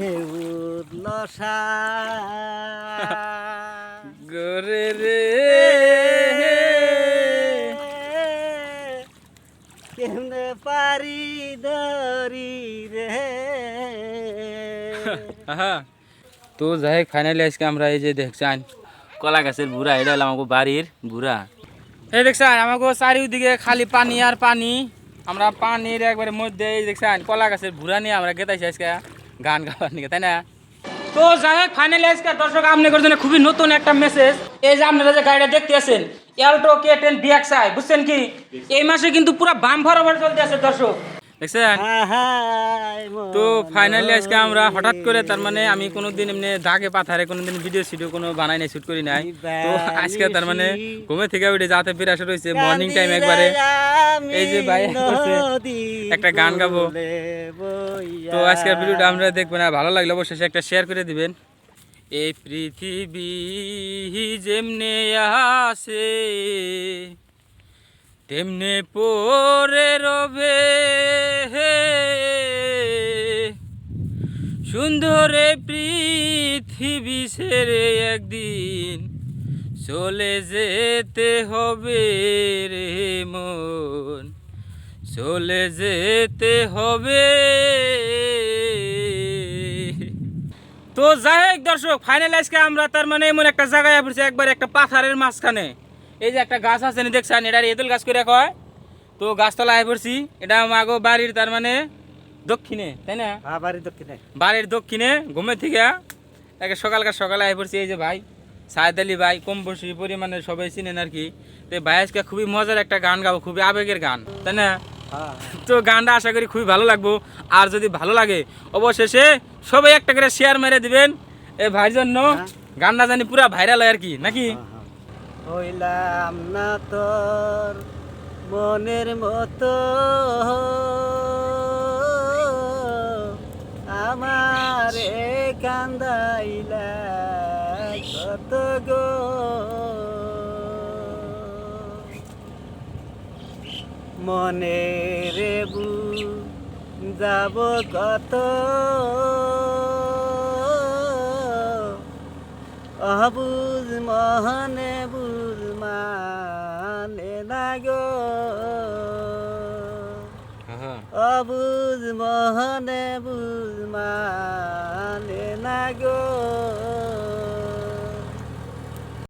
হে উঠল গরে রে। কেমনে পারি ধরি রে? তো যাই হোক ফাইনালি আজকে আমরা এই যে দেখছেন কলা গাছের বুড়া এটা হলো আমাকে বাড়ির বুড়া। এই দেখছেন আমাকে চারিদিকে খালি পানি আর পানি। আমরা পানির একবারে মধ্যে এই দেখছেন কলা গাছের বুড়া নিয়ে আমরা গেতাইছি আজকে। গান গাওয়ার নিকে, তাই না? তো যাই হোক ফাইনালি আজকে দর্শক আপনাদের জন্য খুবই নতুন একটা মেসেজ এই যে আপনারা যে গাড়িটা দেখতে আছেন এলটো কে টেন বিএক্সআই বুঝছেন কি? এই মাসে কিন্তু পুরো বাম ভরাভর চলতে আছে দর্শক। দেখছেন? তো ফাইনালি আজকে আমরা হঠাৎ করে তার মানে আমি কোনোদিন এমনি দাগে পাথারে কোনোদিন ভিডিও সিডিও কোনো বানাই নাই শুট করি নাই। তো আজকে তার মানে ঘুমে থেকে উঠে যাতে ফিরে আসা রয়েছে মর্নিং টাইম একবারে। এই যে ভাই একটা গান গাবো। তো আজকের ভিডিওটা আমরা দেখবেন আর ভালো লাগলে অবশ্যই একটা শেয়ার করে দিবেন। এই পৃথিবী যেমনে আসে তেমনে পরে রবে হে। সুন্দরে পৃথিবী ছেড়ে একদিন চলে যেতে হবে রে মন। চলে যেতে হবে। তো যাই হোক দর্শক ফাইনাল আজকে আমরা তার মানে এমন একটা জায়গায় পড়ছি একবার একটা পাথারের মাঝখানে। এই যে একটা গাছ আছে নি দেখছেন? এটা এদল গাছ করে কয়। তো গাছতলা আয় পড়ছি। এটা মাগো বাড়ির তার মানে দক্ষিণে তাই না? বাড়ি দক্ষিণে। বাড়ির দক্ষিণে ঘুমের থেকে একে সকালকার সকালে আয় পড়ছি। এই যে ভাই সায়দ আলী ভাই কম বেশি পরিমাণে সবাই চিনেন আর কি। তো এই ভাই আজকে খুবই মজার একটা গান গাবো খুবই আবেগের গান তাই না? হ্যাঁ। তো গানটা আশা করি খুবই ভালো লাগবো। আর যদি ভালো লাগে অবশেষে সবাই একটা করে শেয়ার মেরে দিবেন। এ ভাইয়ের জন্য গানটা জানি পুরা ভাইরাল হয় আর কি নাকি? হইলাম না তোর মনের মতো। আমারে কান্দাইলা কত গো। মনে বু যাব কত। অবুজ মহনে বুজমা মানে না গো অবুজ মহনে বুঝ মানে না গো